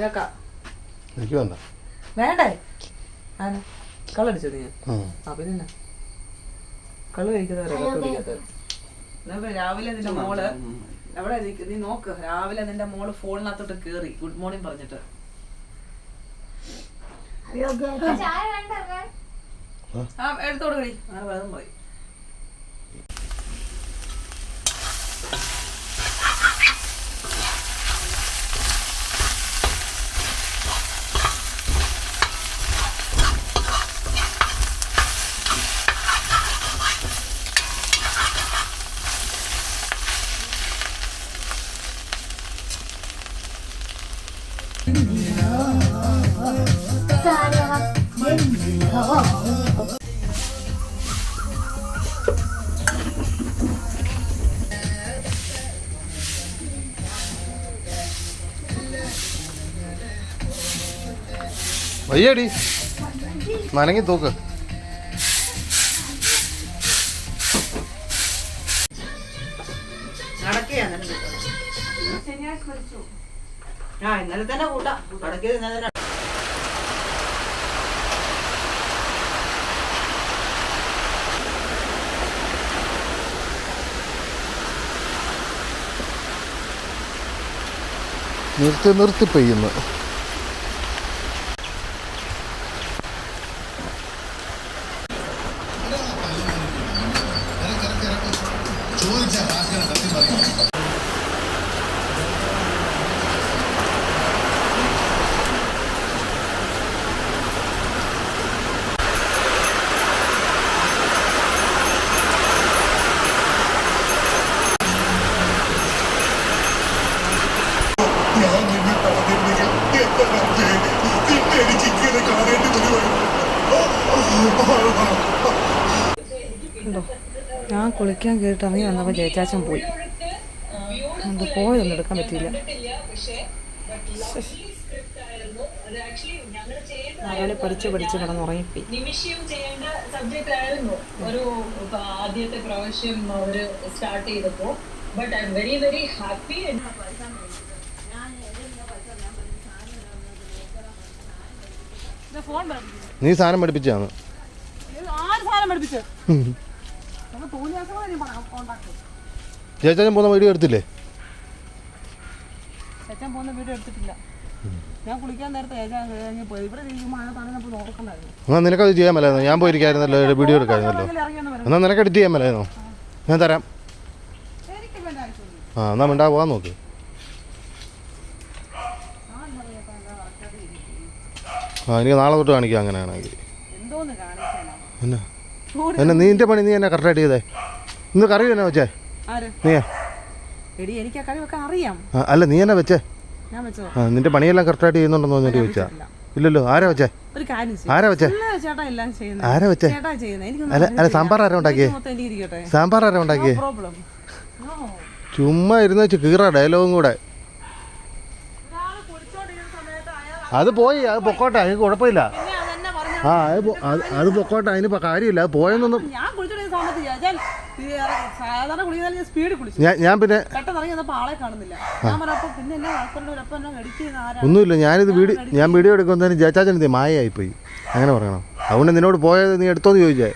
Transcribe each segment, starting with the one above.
ഇതൊക്കെ. എനിക്ക് വേണ്ട. വേണ്ടേ? കള്ളടിച്ചോ നീ. ആ. പിന്നെ കള്ള് കഴിക്കുന്നവരെ രാവിലെ നിന്റെ മോൾ എവിടെ നീ നോക്ക് രാവിലെ നിന്റെ മോൾ ഫോണിനകത്തോട്ട് കേറി. ഗുഡ് മോർണിംഗ് പറഞ്ഞിട്ട്. ആ എടുത്തോട് കളി അങ്ങനെ വേഗം പോയി. വയ്യടി നനങ്ങി തൂക്ക്. ആ ഇന്നലെ തന്നെ കൂട്ടാം. നടക്കിയത് ഇന്നലെ തന്നെ നിർത്തി നിർത്തി പെയ്യുന്നു. കുളിക്കാൻ കേട്ട് ഇറങ്ങി വന്നപ്പോൾ ജയച്ചാച്ചൻ പോയി. അത് പോയതൊന്നും എടുക്കാൻ പറ്റിയില്ല. രാവിലെ പഠിച്ച് പഠിച്ച് കിടന്നുറങ്ങിപ്പോയി. നിമിഷം ചെയ്യേണ്ട സബ്ജക്റ്റ് ആയിരുന്നു. ഒരു ആദ്യത്തെ പ്രാവശ്യം അവർ സ്റ്റാർട്ട് ചെയ്തപ്പോൾ but I am very very happy നീ സാധനം പഠിപ്പിച്ചാണ് ആര് സാധനം പഠിപ്പിച്ചു? ചേച്ചാച്ചൻ പോകുന്ന വീഡിയോ എടുത്തില്ലേ? ചേച്ചാൻ പോകുന്ന വീഡിയോ എടുത്തിട്ടില്ല. ഞാൻ കുളിക്കാൻ നേരത്തെ എന്നാ നിനക്കത് ചെയ്യാൻ മേലായിരുന്നു. ഞാൻ പോയിരിക്കായിരുന്നല്ലോ വീഡിയോ എടുക്കായിരുന്നല്ലോ. എന്നാ നിനക്ക് എഡിറ്റ് ചെയ്യാൻ മേലായിരുന്നോ? ഞാൻ തരാം. ആ എന്നാ മിണ്ടാ പോവാൻ നോക്ക്. ആ എനിക്ക് നാളെ തൊട്ട് കാണിക്കാം അങ്ങനെയാണെങ്കിൽ. എന്നാ? എന്നാ നിന്റെ പണി നീ എന്നെ കറക്റ്റായിട്ട് ചെയ്തേ. ഇന്ന് കറി തന്നെ വെച്ചേ? നീയാ? അല്ല നീ എന്നെ വെച്ചേ? ആ നിന്റെ പണിയെല്ലാം കറക്റ്റായിട്ട് ചെയ്യുന്നുണ്ടെന്ന് തോന്നിട്ട് ചോദിച്ചാ. ഇല്ലല്ലോ ആരാ വെച്ചേ. ആരാ വെച്ചേ? ആരാ വെച്ചേ? അല്ല അല്ല സാമ്പാർ ആരാ ഉണ്ടാക്കിയേ? സാമ്പാർ ആരാ ഉണ്ടാക്കിയേ? ചുമ്മാ ഇരുന്ന് വെച്ച് കീറ ഡയലോഗും കൂടെ. അത് പോയി അത് പൊക്കോട്ടെ അത് കുഴപ്പമില്ല. ആ അത് പൊക്കോട്ടെ അതിന് കാര്യമില്ല. അത് പോയെന്നൊന്നും ഞാൻ കുളിച്ചോണ്ടിരുന്ന സമയത്ത് ചേച്ചാൽ ഈ സാധാരണ ഞാൻ സ്പീഡ് കുളിച്ചു. ഞാൻ ഞാൻ പിന്നെ പെട്ടെന്ന് ഇറങ്ങി വന്നപ്പോൾ ആളെ കാണുന്നില്ല. ഞാൻ പറഞ്ഞപ്പോ പിന്നെ എന്നെ വളർത്തേണ്ടവരപ്പം എന്നെ അടിക്കുന്ന ആരാ? ഒന്നുമില്ല ഞാനിത് വീഡിയോ ഞാൻ വീഡിയോ എടുക്കുന്നതിന് ജയച്ചാച്ചൻ ഇത് മായയായിപ്പോയി. അങ്ങനെ പറയണം. അതുകൊണ്ട് നിന്നോട് പോയത് നീ എടുത്തോന്ന് ചോദിച്ചേ.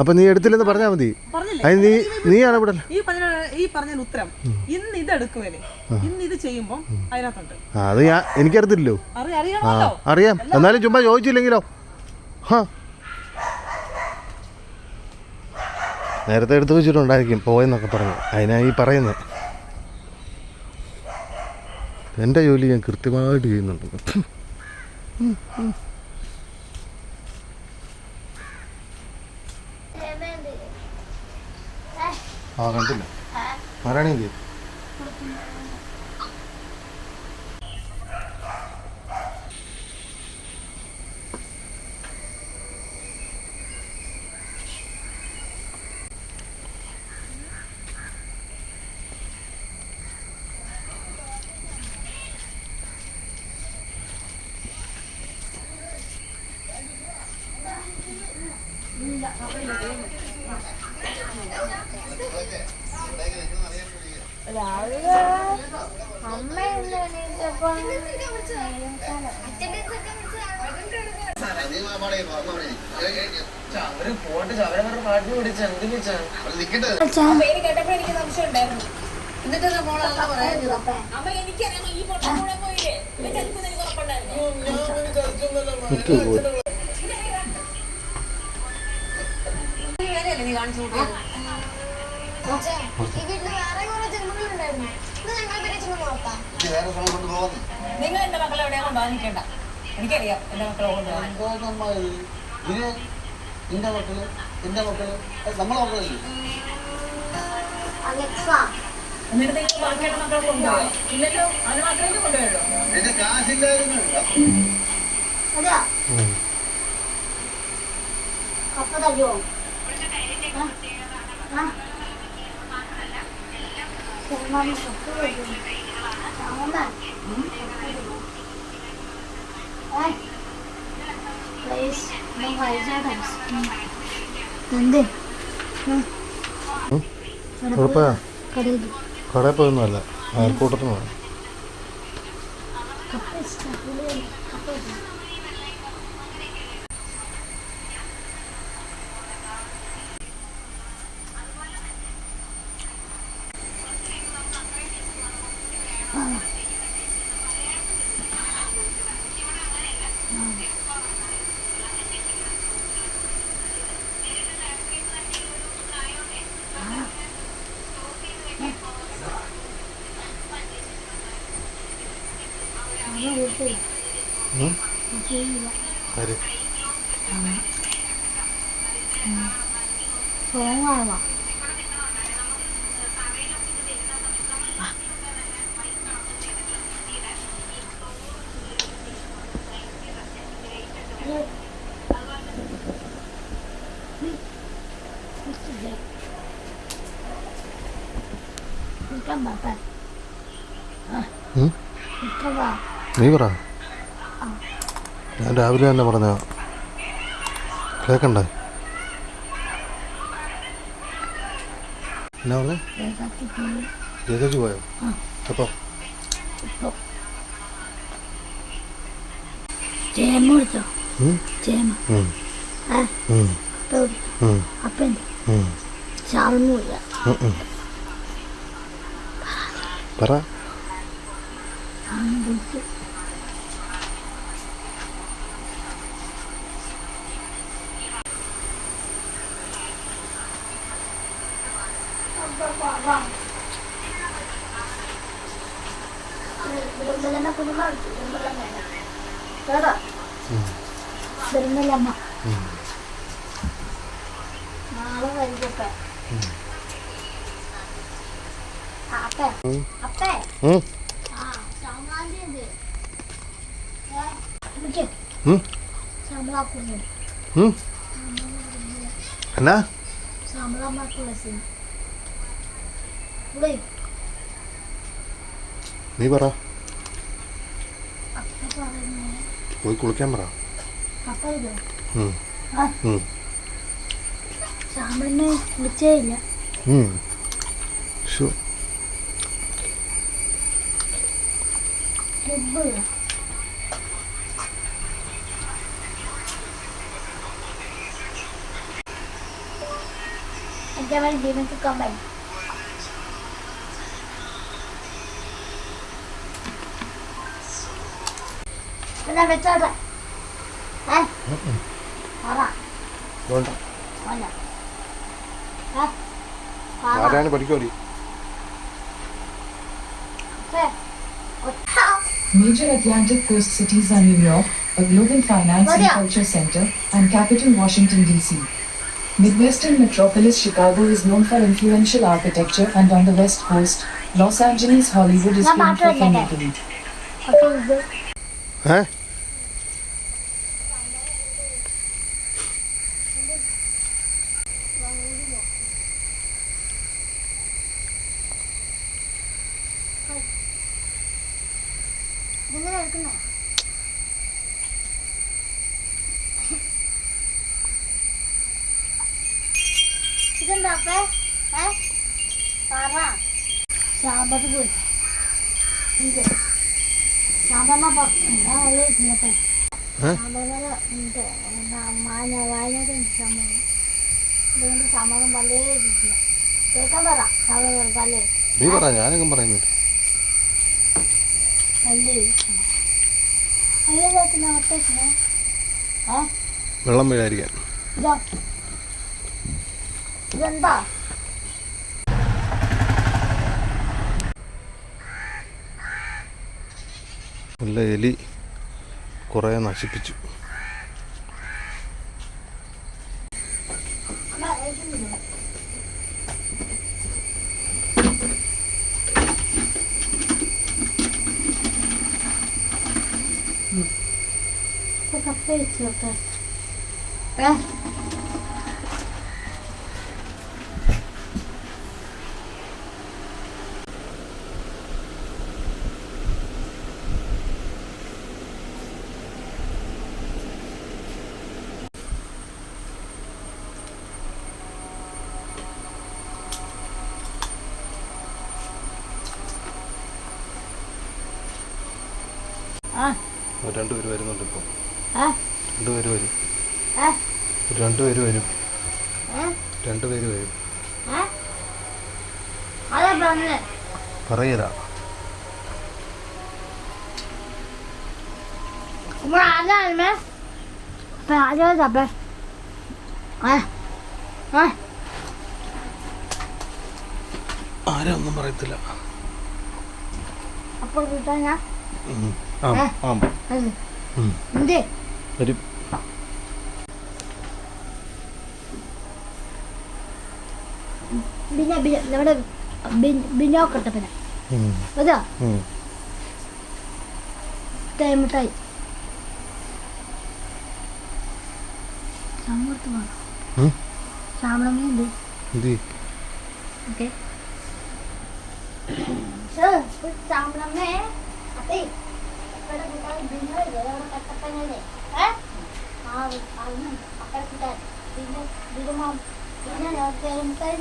അപ്പം നീ എടുത്തില്ലെന്ന് പറഞ്ഞാൽ മതി. പറഞ്ഞില്ലേ? അതിന് നീ നീയാണ് ഇവിടെ ഈ പറഞ്ഞ ഈ പറഞ്ഞ ഉത്തരം ഇന്ന് ഇത് എടുക്കുവല്ലേ ഇന്ന് ഇത് ചെയ്യുമ്പം അതിനകത്തുണ്ട്. ആ അത് ഞാൻ എനിക്കറിയത്തില്ലല്ലോ. അറിയാം ആ അറിയാമല്ലോ അറിയാം എന്നാലും ചുമ്മാ ചോദിച്ചില്ലെങ്കിലോ? നേരത്തെ എടുത്തു വെച്ചിട്ടുണ്ടായിരിക്കും പോയെന്നൊക്കെ പറഞ്ഞു. അതിനായി പറയുന്നത് എന്റെ ജോലി ഞാൻ കൃത്യമായിട്ട് ചെയ്യുന്നുണ്ട്. ആ കണ്ടില്ല. ആരാണെങ്കിൽ അവർ പോട്ട് അവരവരുടെ പാട്ടിന് പിടിച്ച എന്ത് പിടിച്ചാ പേര് കേട്ടപ്പോ എനിക്ക് സംശയം ഉണ്ടായിരുന്നു എന്നിട്ട് മോളല്ല പറയുന്നത് അമ്മ എനിക്കറിയാം ഈ പൊട്ട കൂടെ പോയില്ലേ ചലിക്കുന്ന എനിക്ക് ഉറപ്പുണ്ടായിരുന്നു വേറെയല്ലേ നീ കാണിച്ചു കൂട്ടിയത് ഈ വീട്ടിൽ വേറെ കുറെ ജന്മങ്ങളുണ്ടായിരുന്നു ഇത് ഞങ്ങൾ പേരെ ചുമ്മാ നോക്കാം നിങ്ങൾ എന്റെ മക്കളെ എവിടെയാ കൊണ്ടുപോകാൻ നിൽക്കണ്ട? എനിക്കറിയാം എന്റെ മക്കളെ കൊണ്ടുപോകാൻ ഇത് നിന്റെ മക്കൾ എന്റെ മക്കൾ നമ്മളെ മക്കളല്ലേ എന്നിട്ട് നിങ്ങൾ ബാക്കിയുള്ള മക്കളെ കൊണ്ടുപോയോ? ഇല്ലല്ലോ അവന് മാത്രമേ കൊണ്ടുപോയുള്ളൂ. എന്റെ കാശില്ലായിരുന്നു. അതെയോ? കപ്പ തരുമോ എന്ത്? കുഴപ്പമില്ല കടയിൽ കടയിൽ പോയൊന്നുമല്ല അയൽക്കൂട്ടത്തിന് പോയി കപ്പ ഇഷ്ടം കപ്പ ഇഷ്ടം ആര് സോങ്ങാണോ ഉം? നീ പറ. ഞാൻ രാവിലെ തന്നെ പറഞ്ഞ. കേക്കണ്ടേ? എന്നാ പറഞ്ഞേ? ജയിച്ചു പോയോ? എപ്പോ? ചേമ കൊടുത്തോ ഉം? ചേമ ഉം. ഏ ഉം. അപ്പ കൊടുത്തു ഉം. അപ്പ എന്ത് ഉം. ചാവുന്നില്ല ഉം. ഉം. പറ വരുന്നില്ലമ്മ നാളെ വൈകിട്ട് അപ്പേ അപ്പേ ഉം. ആ സംക്രാന്തി ഉണ്ട് ഏ വിളിക്ക് ഉം. ശമ്പളാക്കുന്നു ഉം. എന്നാ നീ പറ പോയി കുളിക്കാൻ പറ. ശമ്പളിനെ വിളിച്ചേ ഇല്ല ഉം. ശോ. ക്ലബ്ബില്ല എന്റെ അവൻ ജീവനത്തിൽ കമ്പായി എന്നാ വെച്ചോട്ടെ ഏ ആരാണ് പഠിക്കോടി Major Atlantic coast cities are New York, a global finance and culture center, and capital Washington, D.C. Midwestern metropolis Chicago is known for influential architecture and on the West Coast, Los Angeles Hollywood is known for filmmaking. Huh? ഇതെന്താ അപ്പേ ഏ? പറ. ശാമ്പത് പോയി. സാധാരണ ഞാൻ വളരെ ഇരിക്കട്ടെ? സാധാരണ ഉണ്ട് വായന വായനയുടെ സമ്മതം അതുകൊണ്ട് സമ്മതം വളരെ ഇരിക്കില്ല കേൾക്കാൻ പറ. സാധാരണ പല്ലേ. നീ പറ ഞാനങ്ങും പറയുന്നു പല്ലേ ഇരിക്കണം. അയ്യോ ചേട്ടൻ വെള്ളം വീഴായിരിക്കാൻ ഇതോ. ഇതെന്താ? നല്ല എലി കുറേ നശിപ്പിച്ചു. കപ്പ വെച്ചോട്ടെ. ഏ ആ ഒരു രണ്ടുപേര് വരുന്നുണ്ട് ഇപ്പോൾ ആ രണ്ടുപേര് വരും ആ ഒരു രണ്ടുപേര് വരും. രണ്ടുപേര് വരും. ഏ? ആരും ഒന്നും പറയത്തില്ല. അപ്പോൾ കിട്ടാൻ ഞാൻ ഉം. ആം ആം. വരും പിന്നെ നമ്മുടെ ബിനോക്കട്ടപ്പന. അതാ? ഉം. തേമിട്ടായി സമർത്ത് വേണം ഉം. എന്ത്? ഓക്കെ. സാമ്പളമേ അതെ. കൂട്ടാൻ പിന്നെ പിന്നെ തേമിട്ടായി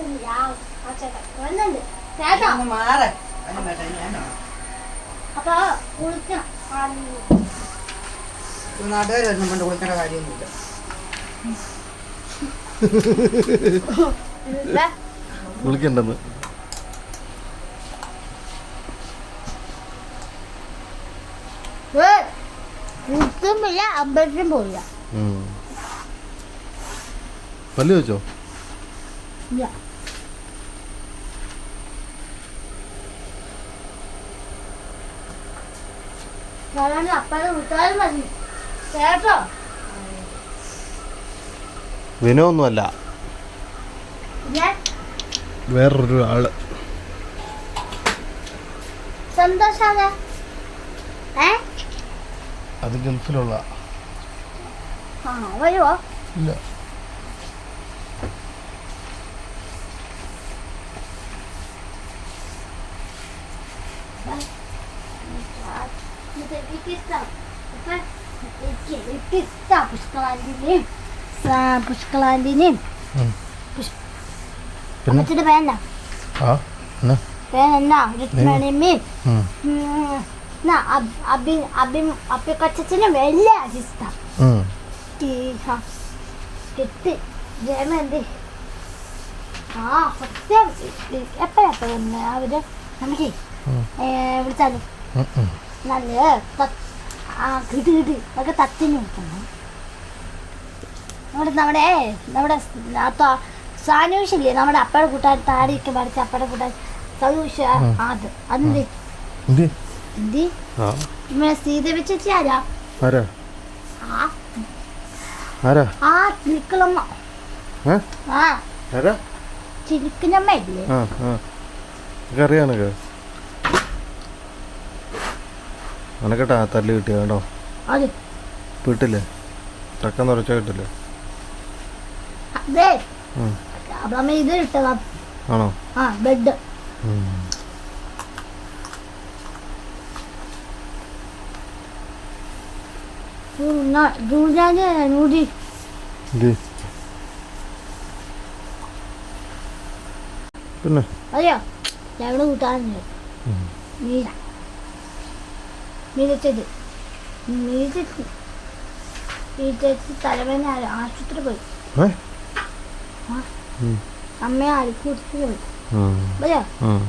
അപ്പൊ കുളിക്കണം നാട്ടുകാർ വരുന്ന കൊണ്ട് കുളിക്കേണ്ട കാര്യമൊന്നുമില്ല. എന്നിട്ട് വിളിക്കണ്ടെന്ന്. കുത്തുമില്ല അമ്പലത്തിലും പോയില്ല. പല്ല് വെച്ചോ? ഇല്ല. സാധാരണ അപ്പഴ വിട്ടാലും മതി. കേട്ടോ? വിനൊന്നുമല്ല. ഞാൻ വേറൊരു ആൾ സന്തോഷാണ്. ഏ? അത് ഗൾഫിലുള്ള. ആ വരുവോ? ഇല്ല. ഉം. പിന്നെ? അച്ഛന്റെ എന്നാ? പേന രുക്മണിയമ്മയും. അബി അബി അപ്പിക്കൊച്ചനും വലിയ ഉം. കിട്ടി ജയമന്തി. ആ സത്യം. എപ്പോഴെപ്പോ വന്ന്? അവർ നമുക്ക്. വിളിച്ചാലും. നല്ല ഒക്കെ തത്തിന് വിളിക്കണം നമ്മുടെ നമ്മുടെ നമ്മുടെ സാനൂഷില്ലേ? നമ്മുടെ അപ്പയുടെ കൂട്ടാൻ താടിയൊക്കെ പഠിച്ച അപ്പയുടെ കൂട്ടാൻ സൗഷ അത് അതെന്ത്? എന്ത്? ആ. നമ്മളെ സീതവി ചേച്ചി ആരാ? ആരാ? ആ. ആരാ? ആ ചിരിക്കലമ്മ ആ. ആരാ? ചിരിക്കലമ്മ ഇല്ലേ ആ ആ. എനിക്ക് അറിയാനൊക്കെ അനക്കട്ടാ തല്ല് കിട്ടിയ കേട്ടോ കിട്ടില്ലേ? ചക്ക നിറച്ച കിട്ടില്ലേ? ഇത് ആണോ? ആ ബെഡ് നൂടി പിന്നെ? അയ്യോ ഞങ്ങൾ കൂട്ടാറുണ്ട് ഉം. മീരച്ചേച്ചി മീരച്ചേച്ചി തലവേദന ആ- ആശുപത്രി പോയി. അമ്മയെ അരിക്കൂട്ടി പോയി. ഉം.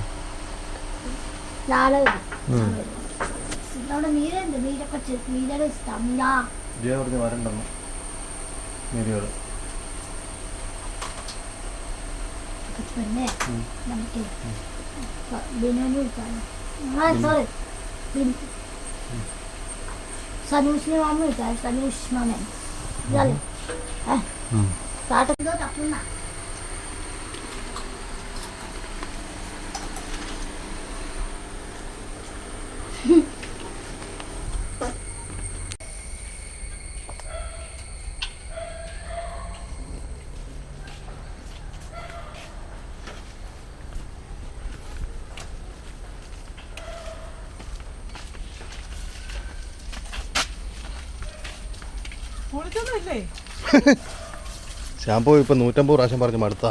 നാളെ. അവിടെ മീരുണ്ട് മീരൊക്കെ ചെ- മീരയുടെ സ്തംഭ ജയ പറഞ്ഞ് വരണ്ടെന്ന്. മേരിയോട് പിന്നെ നമുക്ക് ബിനോന് ആ സോറി సర్వీస్ని మామూలు సార్ సర్వీస్ మామే చాలు తాట తప్పున్నా ഷാമ്പൂ ഇപ്പം നൂറ്റമ്പത് പ്രാവശ്യം പറഞ്ഞ് മടുത്താ.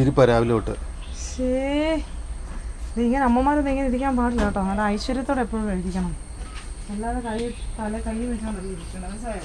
ഇരിപ്പാ രാവിലെ തൊട്ട് ഇങ്ങനെ അമ്മമാരൊന്നും ഇങ്ങനെ ഇരിക്കാൻ പാടില്ല കേട്ടോ. നല്ല ഐശ്വര്യത്തോടെ എപ്പോഴും ഇരിക്കണം അല്ലാതെ കൈ തല കൈ വെച്ചാണ് ഇരിക്കണം മനസ്സിലായോ?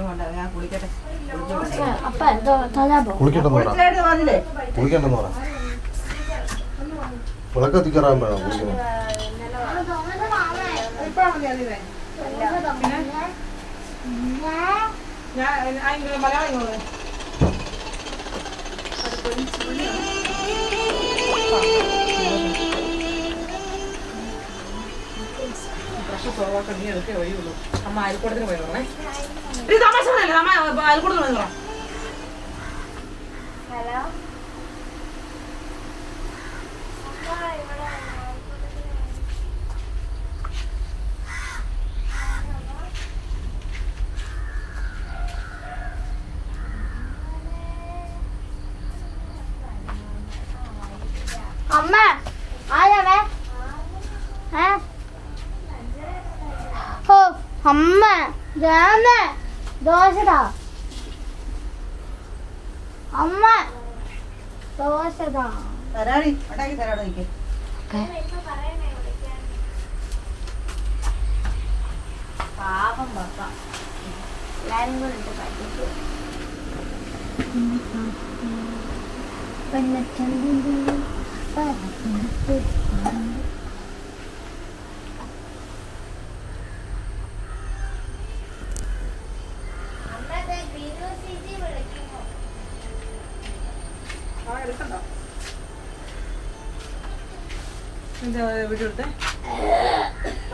വേണ്ട ഞാൻ കുളിക്കട്ടെ അപ്പ എന്തോ തല പോ കുളിക്കണ്ടെന്ന് പറ. കുളിച്ചായിട്ട് പറഞ്ഞില്ലേ കുളിക്കണ്ടെന്ന് പറ. വിളക്ക് എത്തിക്കറാൻ വേണം കുളിക്കണം. മതി അതിനെ ഞാൻ ഇങ്ങനെ മലയാളം ഇങ്ങോട്ട് പ്രഷർ കുറവാക്കാൻ നീ എടുക്കേ വഴിയുള്ളൂ അമ്മ അയൽക്കൂടത്തിന് പോയി പറഞ്ഞേ ഇത് തമാശ പറയല്ലേ? അമ്മ അയൽക്കൂടത്തിന് പോയി പറ ഹലോ? അമ്മ ആരാവേ ഓ അമ്മ രാമ ദോശടാ. അമ്മ ദോശടാ. തരാടി ഉണ്ടാക്കി തരാടോ എനിക്ക്. പാപം പപ്പ എല്ലാരും കൂടെ ഇട്ട് പഠിക്കും ആ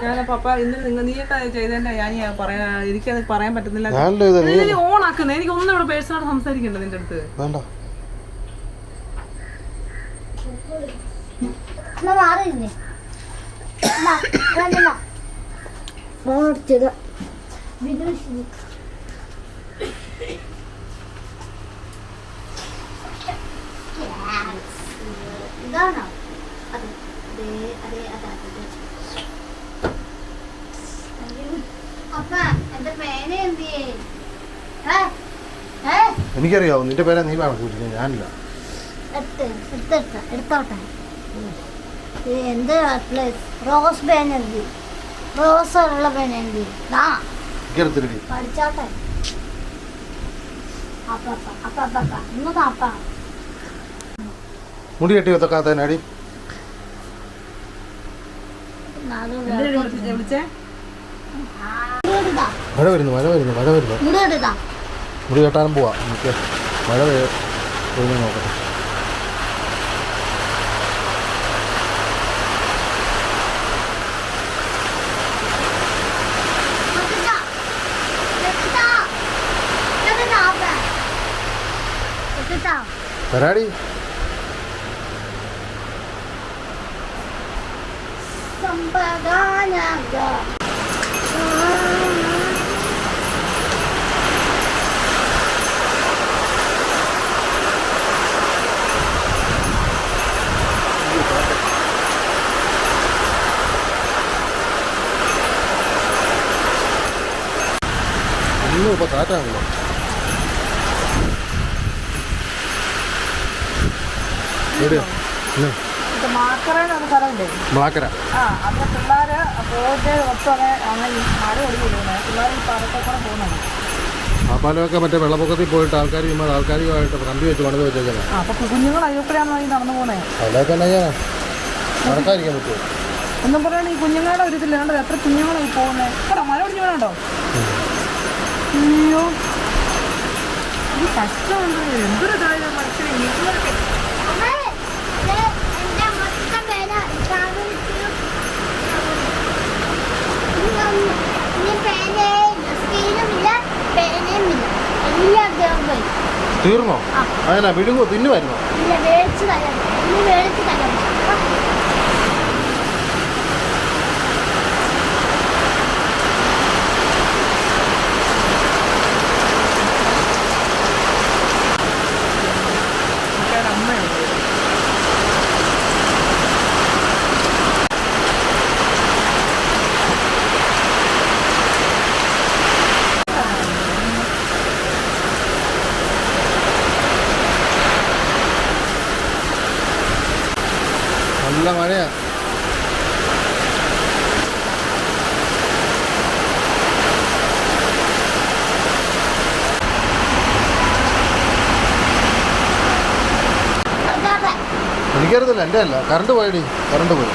ഞാൻ പപ്പ ഇന്ന് നിങ്ങൾ നീ ചെയ്തതിന്റെ ഞാൻ പറയാ എനിക്കത് പറയാൻ പറ്റുന്നില്ല. ഞാനല്ലേ ഓൺ ആക്കുന്നേ. എനിക്ക് ഒന്നും ഇവിടെ പേഴ്സണായിട്ട് സംസാരിക്കണ്ട നിന്റെ അടുത്ത്. എനിക്കറിയാവോ നിന്റെ പേരാ നീ പറഞ്ഞു ഞാനില്ല. എടുത്തോട്ടെ. എന്ത് പ്ലേസ് റോസ് ബാനർജി റോസ് ഉള്ള ബാനർജി എനിക്കെടുത്തിട്ട് പഠിച്ചോട്ടെ. മുടി കെട്ടി വിളിച്ചേ മഴ വരുന്നു മഴ വരുന്നു മഴ വരുന്നു. മുടി കെട്ടാനും പോവാ. എനിക്ക് മഴ വരുന്നു നോക്കട്ടെ എടുത്താ എടുത്താ എടുത്താ അപ്പ എടുത്താ വരാടി സമ്പദാനഗ ഒന്നും ഇപ്പോൾ കാറ്റാണല്ലോ എവിടെയാ ഇന്ന് സ്ഥലമില്ലേ ബ്ലാക്കര ആ പോയിട്ട് അങ്ങനെ മഴ പിള്ളേർ ഈ പോകുന്നുണ്ട്. മറ്റേ വെള്ളപ്പൊക്കത്തിൽ പോയിട്ട് ആൾക്കാർ ചുമ്മാ ആൾക്കാരുമായിട്ട് കമ്പി വെച്ച് പണിത് വെച്ചേക്കുന്നത് ആ അപ്പൊ കുഞ്ഞുങ്ങൾ അയ്യപ്പഴാണ് നടന്നു നടക്കാതിരിക്കാൻ പറ്റുമോ? ഒന്നും പറയണ ഈ കുഞ്ഞുങ്ങളുടെ ഒരു ഇതില്ലാണ്ട് എത്ര കുഞ്ഞുങ്ങളായി പോകുന്നത് എത്ര മഴ ഒടിഞ്ഞു വേണോ അയ്യോ. ഈ കഷ്ടമുണ്ട് എന്തൊരു ഇതായ മനുഷ്യൻ തീർന്നോ? അതിനാ വിഴുങ്ങോ തിന്നുമായിരുന്നോ ഇല്ല മേടിച്ച് തരാം ഇനി മേടിച്ച് തരാം അമ്മയുണ്ട് നല്ല marea. എനിക്കറിയത്തില്ല എന്റെ അല്ല. കറണ്ട് പോയടി കറണ്ട് പോയി.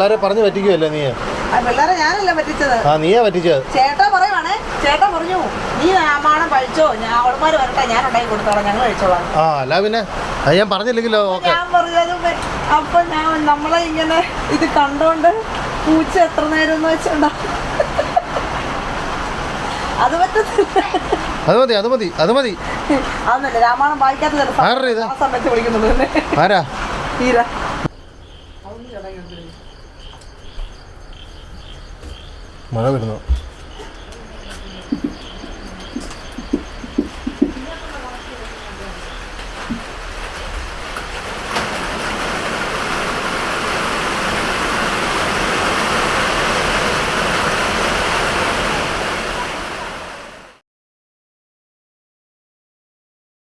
പിള്ളേരെ പറഞ്ഞു പറ്റിക്കുമല്ലേ നീ? പിള്ളേരെ ഞാനല്ല പറ്റിച്ചത്. ആ നീയാ പറ്റിച്ചത്. ചേട്ടാ പറയുവാണേ ചേട്ടാ പറഞ്ഞു നീ ആമാണം കഴിച്ചോ ഞാൻ അവൾമാര് വരട്ടെ ഞാൻ ഉണ്ടാക്കി കൊടുത്തോളാം ഞങ്ങൾ കഴിച്ചോളാം. ആ അല്ല പിന്നെ അത് ഞാൻ പറഞ്ഞില്ലെങ്കിലോ? ഓക്കെ ഞാൻ പറഞ്ഞത് അപ്പൊ ഞാൻ നമ്മളെ ഇങ്ങനെ ഇത് കണ്ടോണ്ട് പൂച്ച എത്ര നേരം എന്ന് വെച്ചോണ്ടാ. അത് പറ്റത്തില്ല. അത് മതി അത് മതി അത് മതി. അതൊന്നല്ല രാമായണം വായിക്കാത്ത ആരാ ഇത്? ആ സമയത്ത് വിളിക്കുന്നുള്ളൂ ആരാ? തീര മഴ വരുന്നു